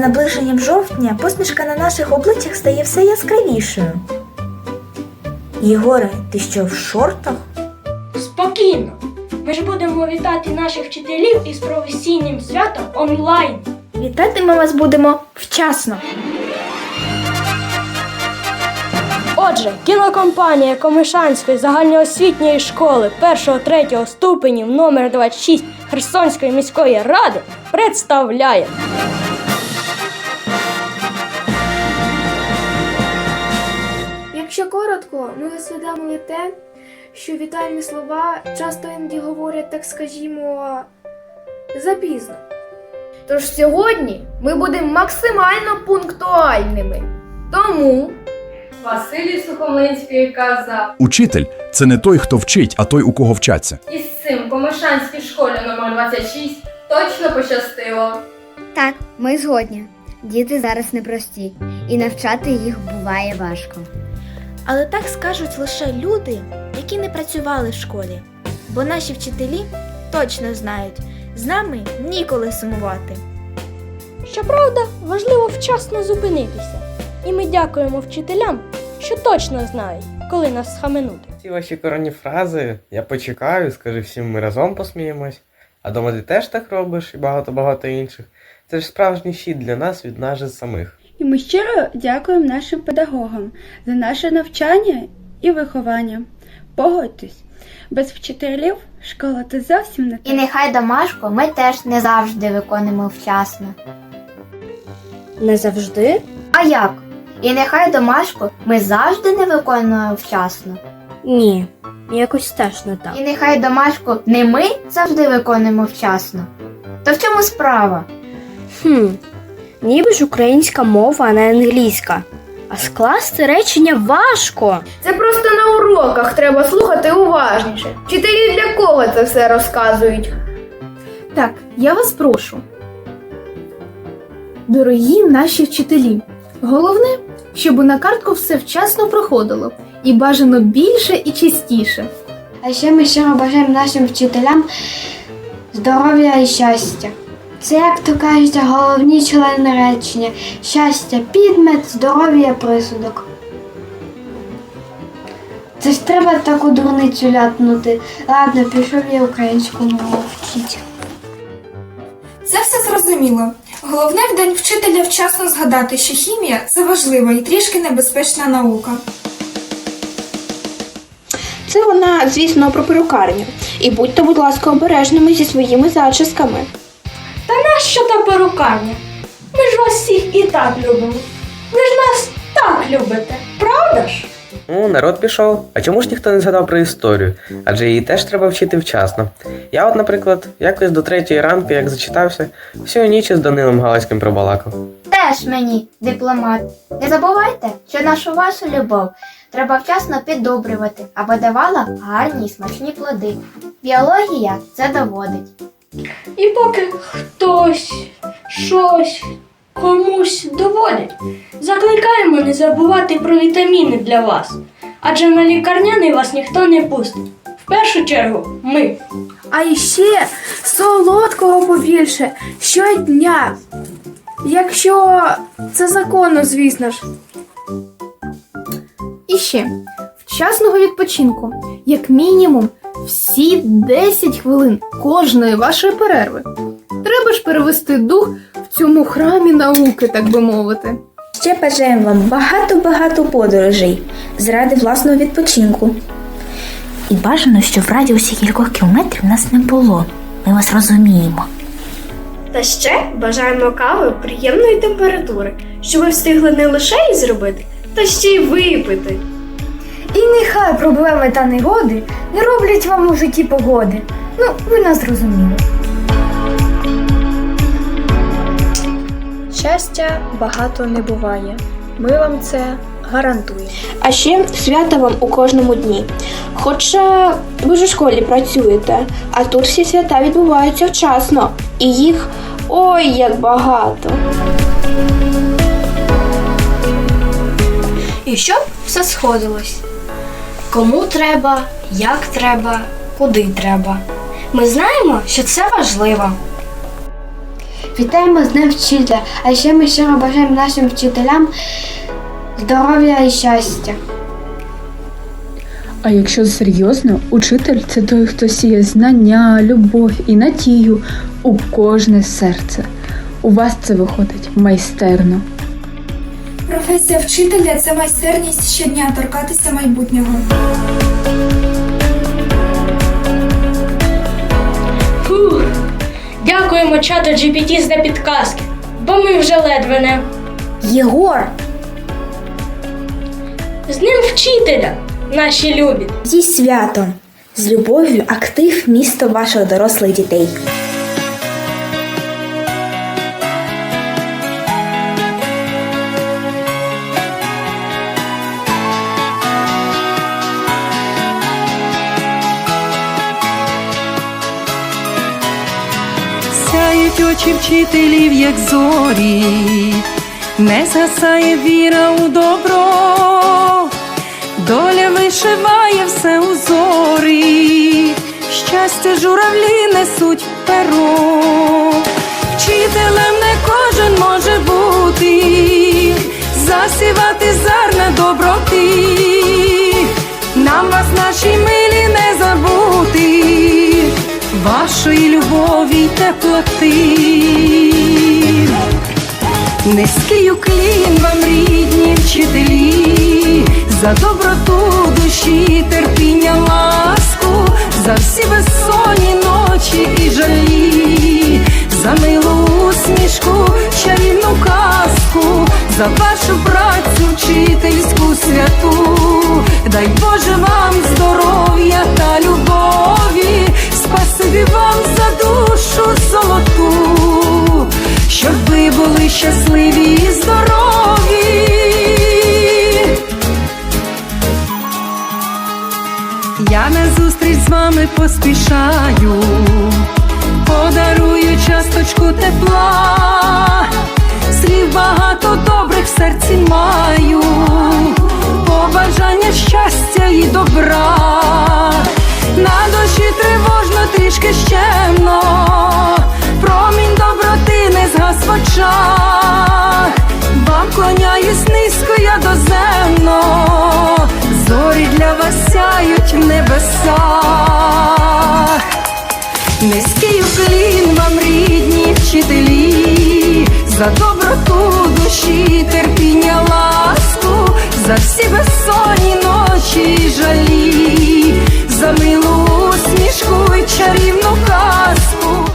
наближенням жовтня посмішка на наших обличчях стає все яскравішою. Єгоре, ти що в шортах? Спокійно. Ми ж будемо вітати наших вчителів із професійним святом онлайн. Вітати ми вас будемо вчасно. Отже, кінокомпанія Комишанської загальноосвітньої школи 1-3 ступенів номер 26 Херсонської міської ради представляє Якщо ми усвідомили те, що вітальні слова часто іноді говорять, так скажімо, запізно. Тож сьогодні ми будемо максимально пунктуальними. Тому Василій Сухомлинський казав, Учитель це не той, хто вчить, а той, у кого вчаться. із цим по Мишанській школі номер 26 точно пощастило. Так, ми згодні. Діти зараз непрості, і навчати їх буває важко. Але так скажуть лише люди, які не працювали в школі. Бо наші вчителі точно знають, з нами ніколи сумувати. Щоправда, важливо вчасно зупинитися. І ми дякуємо вчителям, що точно знають, коли нас схаменути. Ці ваші коронні фрази я почекаю, скажи всім, ми разом посміємось. А дома ти теж так робиш і багато-багато інших. Це ж справжній щит для нас від нас же самих. І ми щиро дякуємо нашим педагогам за наше навчання і виховання. Погодьтесь, без вчителів школа це зовсім не І нехай домашку ми теж не завжди виконуємо вчасно. Не завжди? А як? І нехай домашку ми завжди не виконуємо вчасно. Ні, якось теж не так. І нехай домашку не ми завжди виконуємо вчасно. То в чому справа? Хм, ніби ж українська мова, а не англійська. А скласти речення важко. це просто на уроках треба слухати уважніше. Вчителі для кого це все розказують? Так, я вас прошу. Дорогі наші вчителі, головне, щоб на картку все вчасно проходило і бажано більше і частіше. А ще ми щиро бажаємо нашим вчителям здоров'я і щастя. Це, як то кажуть, головні члени речення. Щастя, підмет, здоров'я, присудок. Це ж треба таку дурницю ляпнути. Ладно, пішов я українську мову вчити. Це все зрозуміло. Головне в день вчителя вчасно згадати, що хімія це важлива і трішки небезпечна наука. Це вона, звісно, про перукарню. І будьте, будь ласка, обережними зі своїми зачісками. Нащо та перукарня? Ми ж вас всіх і так любимо. Ви ж нас так любите, правда ж? Ну, народ пішов. А чому ж ніхто не згадав про історію? Адже її теж треба вчити вчасно. Я, от, наприклад, якось до третьої ранку, як зачитався, всю ніч із Данилом Галицьким пробалакав. Теж мені, дипломат. Не забувайте, що нашу вашу любов треба вчасно піддобрювати, аби давала гарні і смачні плоди. Біологія це доводить. І поки хтось щось комусь доводить, закликаємо не забувати про вітаміни для вас. Адже на лікарняний вас ніхто не пустить. В першу чергу ми. А іще солодкого побільше щодня. Якщо це законно, звісно ж. І ще вчасного відпочинку, як мінімум, всі 10 хвилин кожної вашої перерви. Треба ж перевести дух в цьому храмі науки, так би мовити. Ще бажаємо вам багато-багато подорожей заради власного відпочинку. І бажано, щоб в радіусі кількох кілометрів нас не було. Ми вас розуміємо. Та ще бажаємо кави приємної температури, щоб ви встигли не лише її зробити, та ще й випити. І нехай проблеми та негоди не роблять вам у житті погоди. Ну, ви нас зрозуміли. Щастя багато не буває. Ми вам це гарантуємо. А ще свята вам у кожному дні. Хоча ви ж у школі працюєте, а тут всі свята відбуваються вчасно. І їх ой як багато. І щоб все сходилось. Кому треба, як треба, куди треба. Ми знаємо, що це важливо. Вітаємо з Днем вчителя, а ще ми щиро бажаємо нашим вчителям здоров'я і щастя. А якщо серйозно, учитель це той, хто сіє знання, любов і надію у кожне серце. У вас це виходить майстерно. Професія вчителя це майстерність щодня торкатися майбутнього. Фух. Дякуємо чату GPT за підказки, бо ми вже ледве не. Єгор, З ним вчителя, наші любі. зі святом, з любов'ю, актив місто ваших дорослих дітей. Сяють очі вчителів, як зорі, не згасає віра у добро, доля вишиває все у зорі, щастя журавлі несуть перо, вашої любові й теплоти. Низький уклін вам, рідні вчителі, за доброту душі, терпіння, ласку, за всі безсонні ночі і жалі, за милу усмішку, чарівну казку, за вашу працю вчительську святу, дай Боже вам здоров'я та любові, спасибі вам за душу золоту, щоб ви були щасливі і здорові. Я на зустріч з вами поспішаю, подарую часточку тепла, слів багато добрих в серці маю, побажання щастя і добра, на душі тривожно трішки щемно, промінь доброти не згас в очах, вам клоняюсь низько я доземно, зорі для вас сяють в небесах. Низький уклін вам, рідні вчителі, за доброту душі, терпіння, ласку, за всі безсонні ночі й жалі за милу усмішку і чарівну казку.